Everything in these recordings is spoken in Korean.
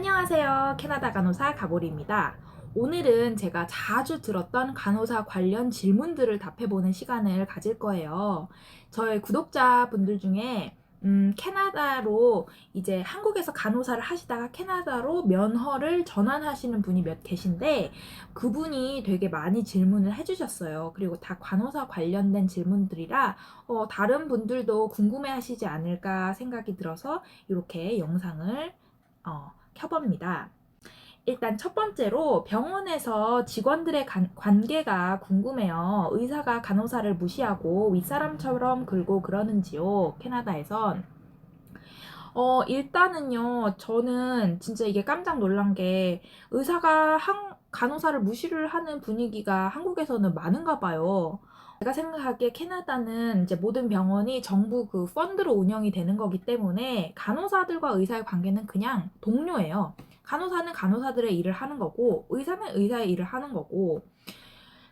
안녕하세요. 캐나다 간호사 가보리입니다. 오늘은 제가 자주 들었던 간호사 관련 질문들을 답해보는 시간을 가질 거예요. 저의 구독자분들 중에 음, 캐나다로 이제 한국에서 간호사를 하시다가 캐나다로 면허를 전환하시는 분이 몇 계신데 그분이 되게 많이 질문을 해주셨어요. 그리고 다 간호사 관련된 질문들이라 어, 다른 분들도 궁금해 하시지 않을까 생각이 들어서 이렇게 영상을 어, 켜봅니다. 일단 첫 번째로 병원에서 직원들의 간- 관계가 궁금해요. 의사가 간호사를 무시하고 윗사람처럼 굴고 그러는지요. 캐나다에선. 어, 일단은요, 저는 진짜 이게 깜짝 놀란 게 의사가 한, 간호사를 무시를 하는 분위기가 한국에서는 많은가 봐요. 제가 생각하기에 캐나다는 이제 모든 병원이 정부 그 펀드로 운영이 되는 거기 때문에 간호사들과 의사의 관계는 그냥 동료예요. 간호사는 간호사들의 일을 하는 거고 의사는 의사의 일을 하는 거고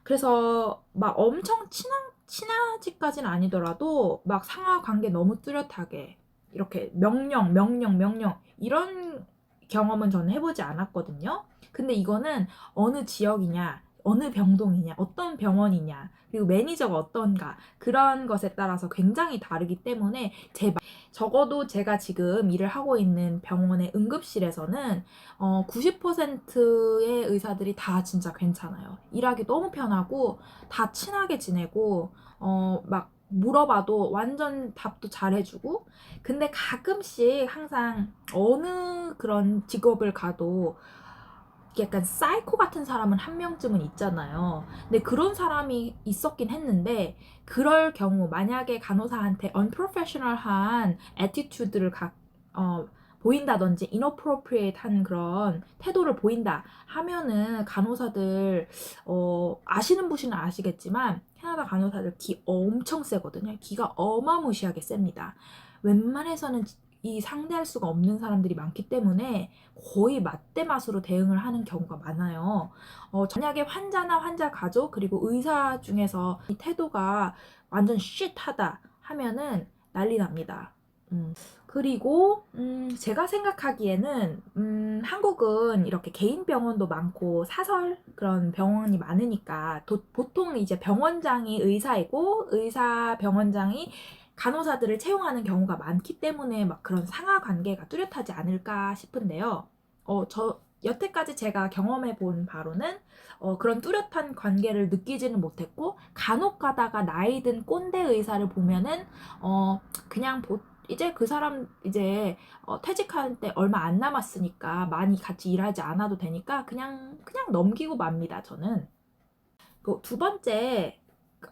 그래서 막 엄청 친한 친하지까지는 아니더라도 막 상하 관계 너무 뚜렷하게 이렇게 명령 명령 명령 이런 경험은 저는 해보지 않았거든요. 근데 이거는 어느 지역이냐 어느 병동이냐 어떤 병원이냐 그리고 매니저가 어떤가 그런 것에 따라서 굉장히 다르기 때문에 제 마- 적어도 제가 지금 일을 하고 있는 병원의 응급실에서는 어, 90%의 의사들이 다 진짜 괜찮아요. 일하기 너무 편하고 다 친하게 지내고 어, 막 물어봐도 완전 답도 잘해주고 근데 가끔씩 항상 어느 그런 직업을 가도 약간 사이코 같은 사람은 한 명쯤은 있잖아요. 근데 그런 사람이 있었긴 했는데 그럴 경우 만약에 간호사한테 unprofessional한 attitude를 가, 어, 보인다든지 inappropriate한 그런 태도를 보인다 하면은 간호사들 어, 아시는 분은 아시겠지만 캐나다 간호사들 기 엄청 세거든요. 기가 어마무시하게 셉니다. 웬만해서는 이 상대할 수가 없는 사람들이 많기 때문에 거의 맞대맛으로 대응을 하는 경우가 많아요. 어, 만약에 환자나 환자 가족 그리고 의사 중에서 이 태도가 완전 쉿하다 하면은 난리 납니다. 음, 그리고 음, 제가 생각하기에는 음, 한국은 이렇게 개인 병원도 많고 사설 그런 병원이 많으니까 도- 보통 이제 병원장이 의사이고 의사 병원장이 간호사들을 채용하는 경우가 많기 때문에 막 그런 상하 관계가 뚜렷하지 않을까 싶은데요. 어, 저 여태까지 제가 경험해 본 바로는 어, 그런 뚜렷한 관계를 느끼지는 못했고 간혹 가다가 나이 든 꼰대 의사를 보면은 어, 그냥 보, 이제 그 사람 이제 어, 퇴직할 때 얼마 안 남았으니까 많이 같이 일하지 않아도 되니까 그냥 그냥 넘기고 맙니다. 저는. 그 두 번째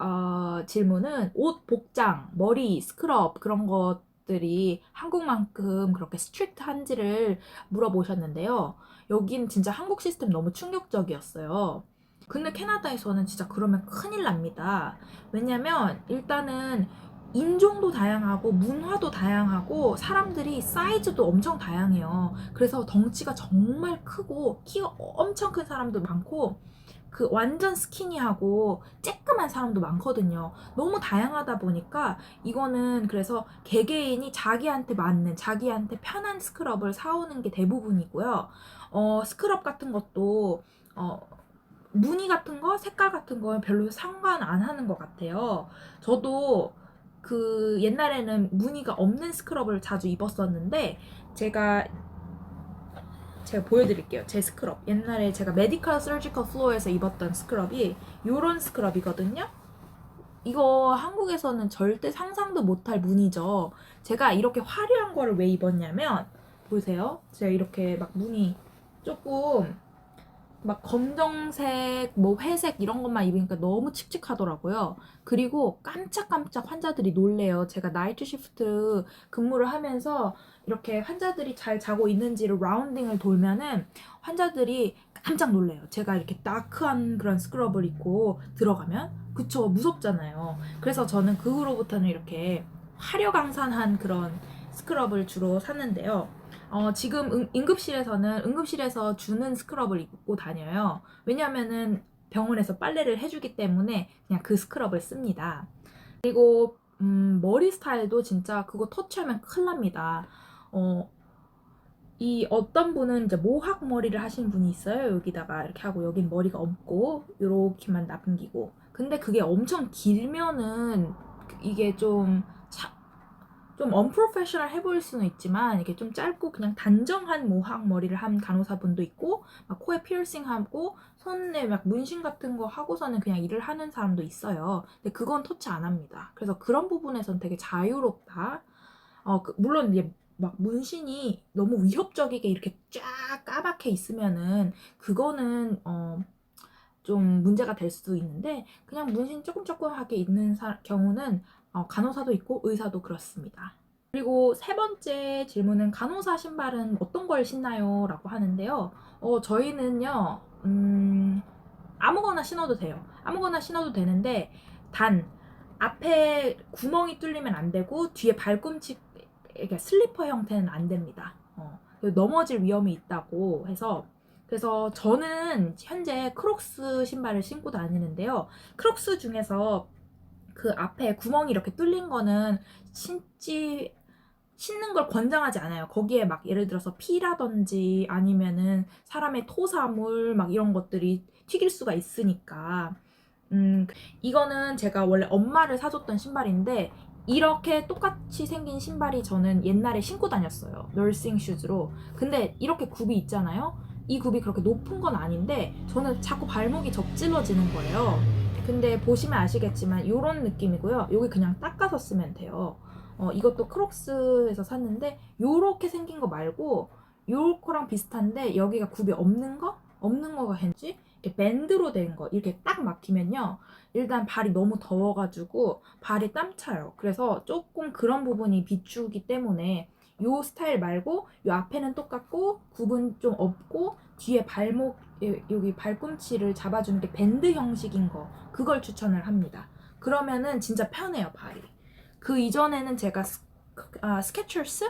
어, 질문은 옷, 복장, 머리, 스크럽 그런 것들이 한국만큼 그렇게 스트릭트한지를 물어보셨는데요. 여긴 진짜 한국 시스템 너무 충격적이었어요. 근데 캐나다에서는 진짜 그러면 큰일 납니다. 왜냐면 일단은 인종도 다양하고 문화도 다양하고 사람들이 사이즈도 엄청 다양해요. 그래서 덩치가 정말 크고 키가 엄청 큰 사람도 많고 그 완전 스키니하고 쬐끄만 사람도 많거든요. 너무 다양하다 보니까 이거는 그래서 개개인이 자기한테 맞는 자기한테 편한 스크럽을 사오는 게 대부분이고요. 어, 스크럽 같은 것도 어, 무늬 같은 거, 색깔 같은 거는 별로 상관 안 하는 것 같아요. 저도 그 옛날에는 무늬가 없는 스크럽을 자주 입었었는데 제가 제가 보여드릴게요. 제 스크럽. 옛날에 제가 메디컬 서지컬 플로어에서 입었던 스크럽이 요런 스크럽이거든요. 이거 한국에서는 절대 상상도 못할 무늬죠. 제가 이렇게 화려한 거를 왜 입었냐면 보세요. 제가 이렇게 막 무늬 조금 막 검정색, 뭐 회색 이런 것만 입으니까 너무 칙칙하더라고요. 그리고 깜짝깜짝 환자들이 놀래요. 제가 나이트 시프트 근무를 하면서 이렇게 환자들이 잘 자고 있는지를 라운딩을 돌면은 환자들이 깜짝 놀래요. 제가 이렇게 다크한 그런 스크럽을 입고 들어가면 그쵸 무섭잖아요. 그래서 저는 그 후로부터는 이렇게 화려강산한 그런 스크럽을 주로 샀는데요. 어, 지금 응, 응급실에서는 응급실에서 주는 스크럽을 입고 다녀요. 왜냐면은 병원에서 빨래를 해주기 때문에 그냥 그 스크럽을 씁니다. 그리고 음, 머리 스타일도 진짜 그거 터치하면 큰일 납니다. 어, 이 어떤 분은 이제 모학 머리를 하시는 분이 있어요. 여기다가 이렇게 하고 여긴 머리가 없고 요렇게만 남기고. 근데 그게 엄청 길면은 이게 좀 자, 좀 언프로페셔널 해 보일 수는 있지만 이게 좀 짧고 그냥 단정한 모학 머리를 한 간호사분도 있고 막 코에 피어싱 하고 손에 막 문신 같은 거 하고서는 그냥 일을 하는 사람도 있어요. 근데 그건 터치 안 합니다. 그래서 그런 부분에선 되게 자유롭다. 어, 그- 물론 이제 막 문신이 너무 위협적이게 이렇게 쫙 까맣게 있으면은 그거는 어, 좀 문제가 될 수도 있는데 그냥 문신 조금 조금하게 있는 사- 경우는 어, 간호사도 있고 의사도 그렇습니다. 그리고 세 번째 질문은 간호사 신발은 어떤 걸 신나요? 라고 하는데요. 어, 저희는요, 음, 아무거나 신어도 돼요. 아무거나 신어도 되는데, 단, 앞에 구멍이 뚫리면 안 되고, 뒤에 발꿈치, 이렇게 슬리퍼 형태는 안 됩니다. 어, 넘어질 위험이 있다고 해서, 그래서 저는 현재 크록스 신발을 신고 다니는데요. 크록스 중에서 그 앞에 구멍이 이렇게 뚫린 거는 신지 신는 걸 권장하지 않아요. 거기에 막 예를 들어서 피라든지 아니면은 사람의 토사물 막 이런 것들이 튀길 수가 있으니까. 음, 이거는 제가 원래 엄마를 사줬던 신발인데 이렇게 똑같이 생긴 신발이 저는 옛날에 신고 다녔어요. 널싱 슈즈로. 근데 이렇게 굽이 있잖아요. 이 굽이 그렇게 높은 건 아닌데 저는 자꾸 발목이 접질러지는 거예요. 근데 보시면 아시겠지만 이런 느낌이고요. 여기 그냥 닦아서 쓰면 돼요. 어, 이것도 크록스에서 샀는데 요렇게 생긴 거 말고 요거랑 비슷한데 여기가 굽이 없는 거? 없는 거가 괜지? 이렇게 밴드로 된 거 이렇게 딱 막히면요. 일단 발이 너무 더워가지고 발이 땀 차요. 그래서 조금 그런 부분이 비추기 때문에 요 스타일 말고 요 앞에는 똑같고 굽은 좀 없고 뒤에 발목 여- 여기 발꿈치를 잡아주는 게 밴드 형식인 거 그걸 추천을 합니다. 그러면은 진짜 편해요 발이. 그 이전에는 제가 스, 아, 스케쳐스?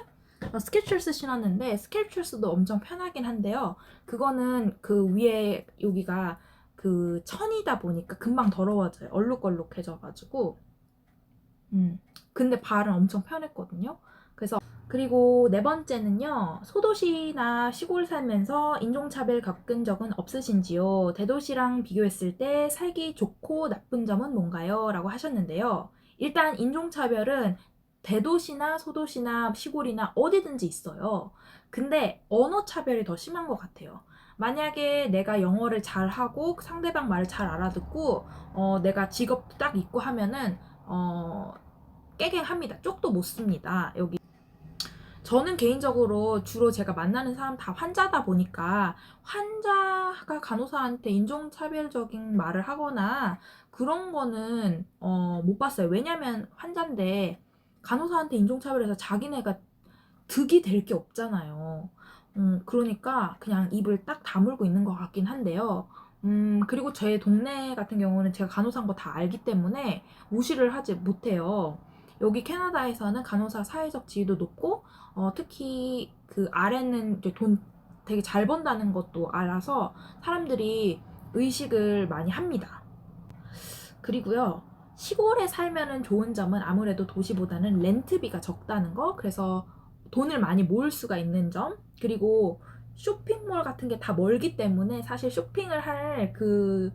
어, 스케쳐스 신었는데 스케쳐스도 엄청 편하긴 한데요. 그거는 그 위에 여기가 그 천이다 보니까 금방 더러워져요. 얼룩얼룩해져가지고. 음. 근데 발은 엄청 편했거든요. 그래서 그리고 네 번째는요. 소도시나 시골 살면서 인종차별 겪은 적은 없으신지요? 대도시랑 비교했을 때 살기 좋고 나쁜 점은 뭔가요? 라고 하셨는데요. 일단 인종차별은 대도시나 소도시나 시골이나 어디든지 있어요. 근데 언어 차별이 더 심한 것 같아요. 만약에 내가 영어를 잘하고 상대방 말을 잘 알아듣고 어, 내가 직업 딱 있고 하면은 어, 깨갱합니다. 쪽도 못 씁니다. 여기 저는 개인적으로 주로 제가 만나는 사람 다 환자다 보니까 환자가 간호사한테 인종차별적인 말을 하거나 그런 거는 어, 못 봤어요. 왜냐면 환자인데 간호사한테 인종차별해서 자기네가 득이 될 게 없잖아요. 음, 그러니까 그냥 입을 딱 다물고 있는 것 같긴 한데요. 음, 그리고 제 동네 같은 경우는 제가 간호사인 거 다 알기 때문에 무시를 하지 못해요. 여기 캐나다에서는 간호사 사회적 지위도 높고, 어, 특히 그 아래는 이제 돈 되게 잘 번다는 것도 알아서 사람들이 의식을 많이 합니다. 그리고요, 시골에 살면은 좋은 점은 아무래도 도시보다는 렌트비가 적다는 거, 그래서 돈을 많이 모을 수가 있는 점, 그리고 쇼핑몰 같은 게 다 멀기 때문에 사실 쇼핑을 할 그,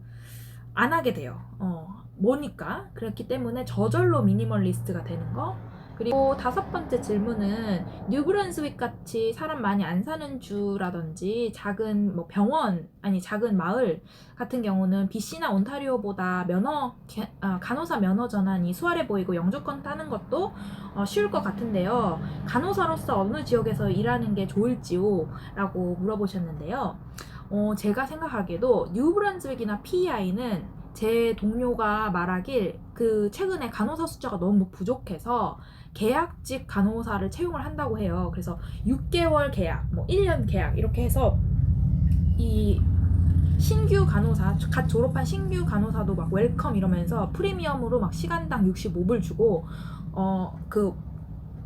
안 하게 돼요. 어, 뭐니까. 그렇기 때문에 저절로 미니멀리스트가 되는 거. 그리고 다섯 번째 질문은 뉴브런스윅 같이 사람 많이 안 사는 주라든지 작은 뭐 병원 아니 작은 마을 같은 경우는 BC나 온타리오보다 면허 개- 아, 간호사 면허 전환이 수월해 보이고 영주권 따는 것도 어, 쉬울 것 같은데요. 간호사로서 어느 지역에서 일하는 게 좋을지요? 라고 물어보셨는데요. 어, 제가 생각하기에도 뉴브런즈윅이나 PEI는 제 동료가 말하길 그 최근에 간호사 숫자가 너무 부족해서 계약직 간호사를 채용을 한다고 해요. 그래서 6개월 계약, 뭐 1년 계약 이렇게 해서 이 신규 간호사, 갓 졸업한 신규 간호사도 막 웰컴 이러면서 프리미엄으로 막 시간당 65불 주고 어그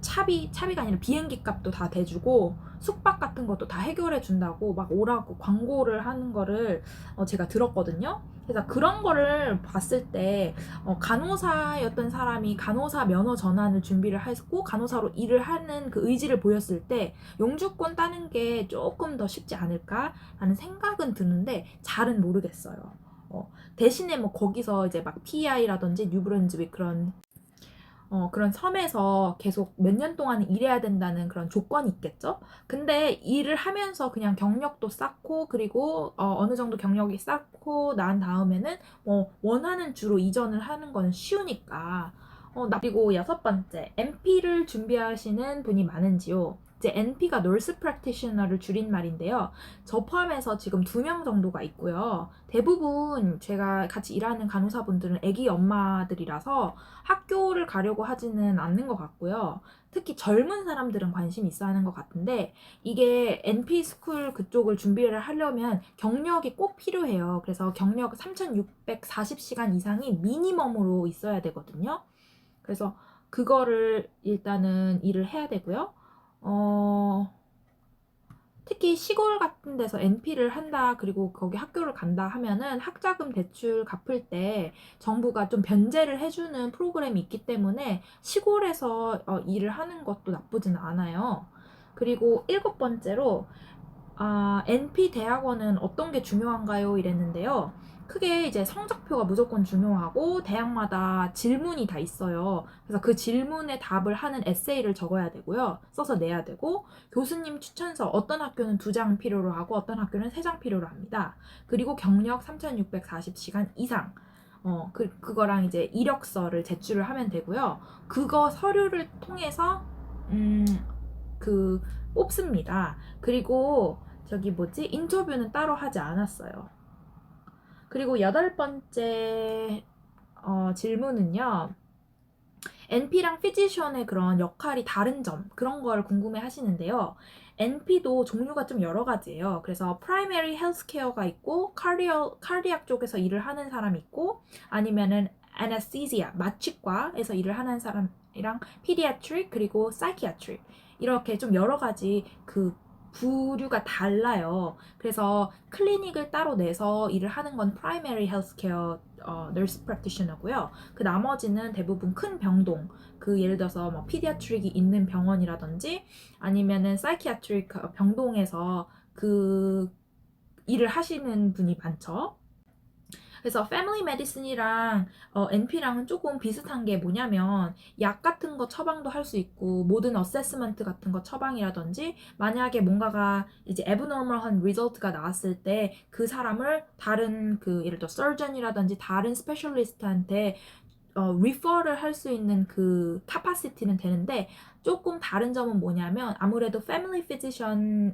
차비 차비가 아니라 비행기 값도 다 대주고 숙박 같은 것도 다 해결해 준다고 막 오라고 광고를 하는 거를 어, 제가 들었거든요. 그래서 그런 거를 봤을 때 어, 간호사였던 사람이 간호사 면허 전환을 준비를 했고 간호사로 일을 하는 그 의지를 보였을 때 영주권 따는 게 조금 더 쉽지 않을까라는 생각은 드는데 잘은 모르겠어요. 어, 대신에 뭐 거기서 이제 막 PI라든지 뉴브런즈윅 그런 어, 그런 섬에서 계속 몇 년 동안 일해야 된다는 그런 조건이 있겠죠? 근데 일을 하면서 그냥 경력도 쌓고, 그리고 어, 느 정도 경력이 쌓고 난 다음에는 뭐 원하는 주로 이전을 하는 거는 쉬우니까. 어, 나- 그리고 여섯 번째, NP를 준비하시는 분이 많은지요? 이제 NP가 Nurse Practitioner를 줄인 말인데요. 저 포함해서 지금 두 명 정도가 있고요. 대부분 제가 같이 일하는 간호사분들은 아기 엄마들이라서 학교를 가려고 하지는 않는 것 같고요. 특히 젊은 사람들은 관심 있어 하는 것 같은데 이게 NP 스쿨 그쪽을 준비를 하려면 경력이 꼭 필요해요. 그래서 경력 3,640시간 이상이 미니멈으로 있어야 되거든요. 그래서 그거를 일단은 일을 해야 되고요. 어, 특히 시골 같은 데서 NP를 한다, 그리고 거기 학교를 간다 하면은 학자금 대출 갚을 때 정부가 좀 변제를 해주는 프로그램이 있기 때문에 시골에서 어, 일을 하는 것도 나쁘진 않아요. 그리고 일곱 번째로, 아, NP 대학원은 어떤 게 중요한가요? 이랬는데요. 크게 이제 성적표가 무조건 중요하고 대학마다 질문이 다 있어요. 그래서 그 질문에 답을 하는 에세이를 적어야 되고요. 써서 내야 되고 교수님 추천서 어떤 학교는 두 장 필요로 하고 어떤 학교는 세 장 필요로 합니다. 그리고 경력 3,640시간 이상. 어, 그, 그거랑 이제 이력서를 제출을 하면 되고요. 그거 서류를 통해서, 음, 그, 뽑습니다. 그리고 저기 뭐지? 인터뷰는 따로 하지 않았어요. 그리고 여덟 번째 어, 질문은요. NP랑 피지션의 그런 역할이 다른 점 그런 걸 궁금해 하시는데요. NP도 종류가 좀 여러 가지예요. 그래서 프라이머리 헬스케어가 있고 카리어 카리악 쪽에서 일을 하는 사람이 있고 아니면은 anesthesia 마취과에서 일을 하는 사람이랑 pediatric 그리고 psychiatric 이렇게 좀 여러 가지 그 부류가 달라요. 그래서 클리닉을 따로 내서 일을 하는 건 프라이머리 헬스케어 어, nurse practitioner고요. 그 나머지는 대부분 큰 병동, 그 예를 들어서 뭐 피디아트릭이 있는 병원이라든지 아니면은 사이키아트릭 병동에서 그 일을 하시는 분이 많죠. 그래서 패밀리 메디슨이랑 어, NP랑은 조금 비슷한 게 뭐냐면 약 같은 거 처방도 할 수 있고 모든 어세스먼트 같은 거 처방이라든지 만약에 뭔가가 이제 에브노멀한 리절트가 나왔을 때 그 사람을 다른 그 예를 들어 서전이라든지 다른 스페셜리스트한테 어, 리퍼를 할 수 있는 그 카파시티는 되는데 조금 다른 점은 뭐냐면 아무래도 패밀리 피지션을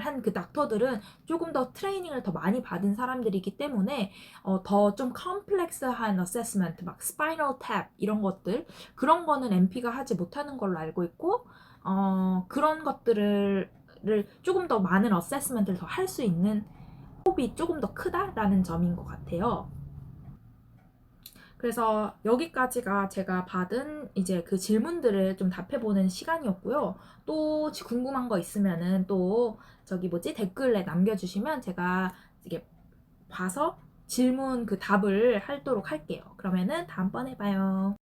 한 그 닥터들은 조금 더 트레이닝을 더 많이 받은 사람들이기 때문에 어, 더 좀 컴플렉스한 어세스먼트 막 스파이널 탭 이런 것들 그런 거는 MP가 하지 못하는 걸로 알고 있고 어, 그런 것들을 를 조금 더 많은 어세스먼트를 더 할 수 있는 호흡이 조금 더 크다라는 점인 것 같아요. 그래서 여기까지가 제가 받은 이제 그 질문들을 좀 답해보는 시간이었고요. 또 궁금한 거 있으면은 또 저기 뭐지 댓글에 남겨주시면 제가 이게 봐서 질문 그 답을 하도록 할게요. 그러면은 다음번에 봐요.